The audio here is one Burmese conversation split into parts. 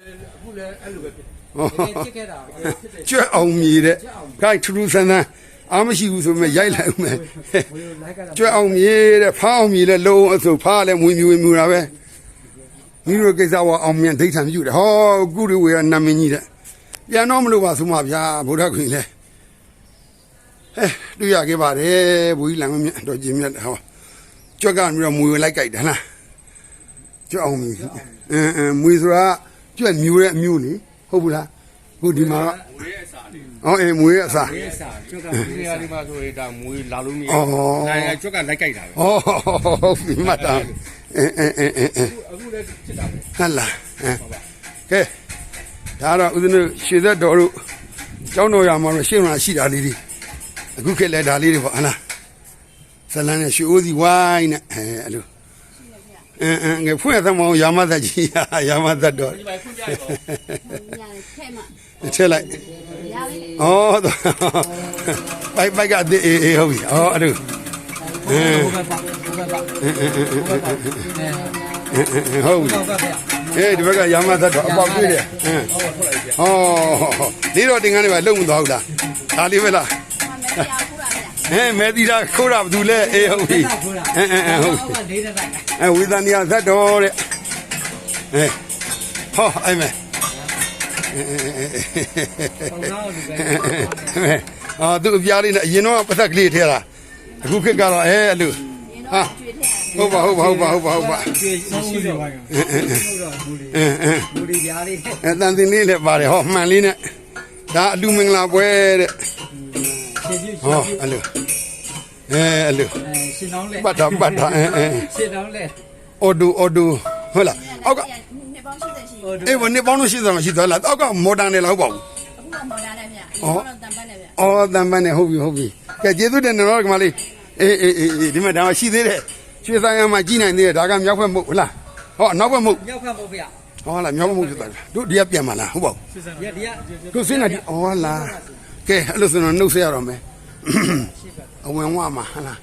အခုလည်းအဲ့လိုပဲဖြစ်ဟောတယ်ဖြစ်ခဲ့တာဖြစ်တယ်ကျွတ်အောင်မြည်တဲ့ခိုင်ထူးထူးဆန်းဆန်းအားမရှိဘူးဆိုမှရိုက်လိုက်ဦးမယ်ဝေလိုက်ကြတာကျွတ်အောင်မြည်တဲ့ဖားအောင်မြည်တဲ့လုံးအစုပ်ဖားလည်းမွေမြူမြူတာပဲမိတို့ကိစ္စကအောင်မြင်ဒိဋ္ဌံပြုတယ်ဟောကုရဝေကနာမည်ကြီးတဲ့ပြန်တော့မလို့ပါဆိုမှဗျာဗုဒ္ဓခွင်လေဟဲ့တွေ့ရခဲ့ပါတယ်ဘူကြီးလမ်းမမြတ်တော်ကြီးမြတ်ဟောကျွတ်ကပြီးတော့မွေလိုက်ကြိုက်တယ်လားကျွတ်အောင်မြည်အင်းအင်းမွေဆိုတာ ကျွတ်မြူတဲ့အမျိုးလေဟုတ်ဘူးလားခုဒီမှာကမွေးရဲ့အစာလေးဟောအေးမွေးအစားရေးစာကျွတ်ကဒီနေရာဒီမှာဆိုရင်ဒါမွေးလာလို့မရအော်နိုင်ငံကျွတ်ကလိုက်ကြိုက်တာပဲဟောဟုတ်ပြီမှတ်တာအင်းအင်းအင်းအင်းအင်းအခုလည်းဖြစ်တာပဲဟတ်လာအင်းကဲဒါတော့ဦးဇင်းတို့ရွှေသက်တော်တို့ကျောင်းတော်ရမှာတော့ရှင်းမှာရှိတာလေးတွေအခုခေတ်လဲဒါလေးတွေပေါ့ဟလားဇလန်းနဲ့ရွှေအိုးစီဝိုင်းနဲ့အဲအဲ့လို အင်းအင်းငယ်ဖွင့်ရသမောင်ရာမသက်ကြီးရာမသက်တော်ဒီမှာဖွင့်ပြရတော့ရတယ်ထဲမှာချက်လိုက်ရပြီလေဩပိုက်ပိုက်ကအသေးအေးအေးဟုတ်ပြီဩအဲ့လိုအင်းဘုဘပါဘုဘပါဘုဘပါအဲဟုတ်ပြီတော့ကဗျာအေးဒီဘက်ကရာမသက်တော်အပေါက်တွေ့တယ်အင်းဟောထွက်လိုက်ပြဟောဒီတော့တင်ကန်းတွေပါလုံမသွားဘူးလားဒါလေးပဲလားမမဲပြာခုတာဗျာ ဟဲမဲသီတာခိုးတာဘာသူလဲအေးဟုတ်ပြီအင်းအင်းအင်းဟုတ်ပြီကလေးတဲ့တိုင်းအဲဝေဒနီယသက်တော်တဲ့အဲဟောအဲ့မဲဆောင်းသားလူပဲအာသူအပြားလေးနဲ့အရင်တော့ပတ်သက်ကလေးထဲတာအခုခေတ်ကတော့အဲအဲ့လိုရင်းတော့ကျွေးထဲရတယ်ဟုတ်ပါဟုတ်ပါဟုတ်ပါဟုတ်ပါဟုတ်ပါကျွေးရှိတော့ပါဘူးတော့ဘူးလေးအင်းအင်းဘူးလေးပြားလေးအဲတန်တင်လေးလည်းပါတယ်ဟောမှန်လေးနဲ့ဒါအလူမင်္ဂလာပွဲတဲ့ရှင်ပြည့် ဟောအဲ့လိုအဲအဲ့လိုအဲရှင်တောင်းလဲပတ်တာပတ်တာအဲအဲရှင်တောင်းလဲအော်ဒူအော်ဒူဟုတ်လားအောက်ကနှစ်ပေါင်း80ရှိဟိုအေးဘယ်နှစ်ပေါင်းလို့ရှိသလားမရှိသလားအောက်ကမော်ဒန်နေလားဟုတ်ပါဘူးအခုကမော်ဒါနဲ့ဗျာအရင်ကတော့တန်ပတ်နဲ့ဗျာအော်တန်ပန်းနေဟုတ်ပြီဟုတ်ပြီကဲကျေးဇူးတင်တယ်နော်ဒီမလေးအေးအေးအေးအေးဒီမှာဒါမှရှိသေးတယ်ရွှေဆိုင်ရမှာကြီးနိုင်သေးတယ်ဒါကမြောက်ဘက်မဟုတ်ဟုတ်လားဟောနောက်ဘက်မဟုတ်ရောက်ခတ်ဖို့ဗျာဟောလားမြောက်ဘက်မဟုတ်ဖြစ်သွားတယ်တို့ဒီကပြန်มาလားဟုတ်ပါဘူးစစ်စံဗျာဒီကတို့စင်းနေဒီအော်လား ကဲအဲ့လိုဆိုတော့နှုတ်ဆက်ရတော့မယ်အဝင်ဝမှာဟလား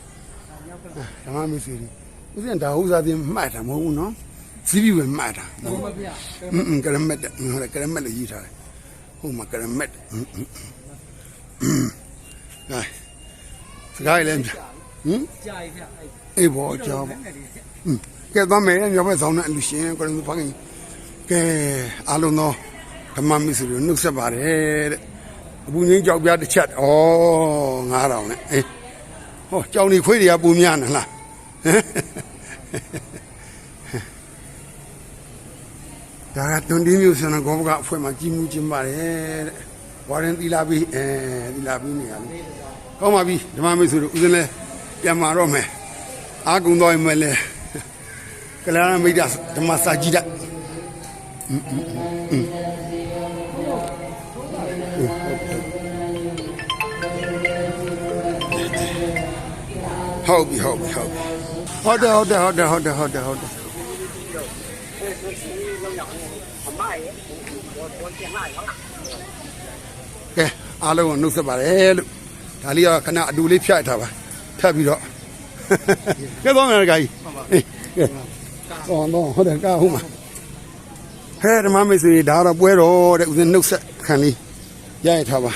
ဓမ္မမိတ်ဆွေတွေဦးဇင်ဒါဥစားတင်မှတ်တာမဟုတ်ဘူးနော်ဇီးပြီးပဲမှတ်တာဟုတ်ပါဗျာအင်းကရမက်ဟုတ်တယ်ကရမက်လေးရေးထားတယ်ဟုတ်မှာကရမက်ဟဲ့စကားလည်းဟင်ကြာပြီဗျာအေးဘောကြောင်းကဲသွားမယ်မြောက်ဘက်ဆောင်တဲ့အလူရှင်ကိုရင်သူဖခင်ကဲအားလုံးသောဓမ္မမိတ်ဆွေတို့နှုတ်ဆက်ပါတယ်တဲ့ အပူငင်းကြောက်ပြတစ်ချက်ဩ9000နဲ့အေးဟောကြောင်နေခွေးတွေကပူများနေလားဒါကတွန်တင်းမျိုးဆန္ဒကောဘကအဖွဲမှာကြီးမှုချင်းပါတယ်တဲ့ဝါရင်သီလာပြီးအဲသီလာပြီးနေရလေကောင်းပါပြီဓမ္မမစ္စည်းတို့ဦးဇင်းလဲပြန်มาတော့မယ်အာကုံတော်ရင်မလဲကလနာမိတ်ဓမ္မစာကြည့်တဲ့ ဟုတ်ပြီဟုတ်ပြီဟုတ်ပြီဟုတ်တယ်ဟုတ်တယ်ဟုတ်တယ်ဟုတ်တယ်ဟုတ်တယ်ဟုတ်တယ်ကဲအားလုံးကိုနှုတ်ဆက်ပါတယ်လို့ဒါလေးကခဏအတူလေးဖြတ်ထားပါဖြတ်ပြီးတော့ကဲတော့မယ်ကကြီးအေးကဲတော့တော့ဟုတ်တယ်ကားဟုတ်မှာဟဲ့ဓမ္မမိတ်ဆွေဒါတော့ပွဲတော်တဲ့ဦးဇင်းနှုတ်ဆက်ခံလေးရရထားပါ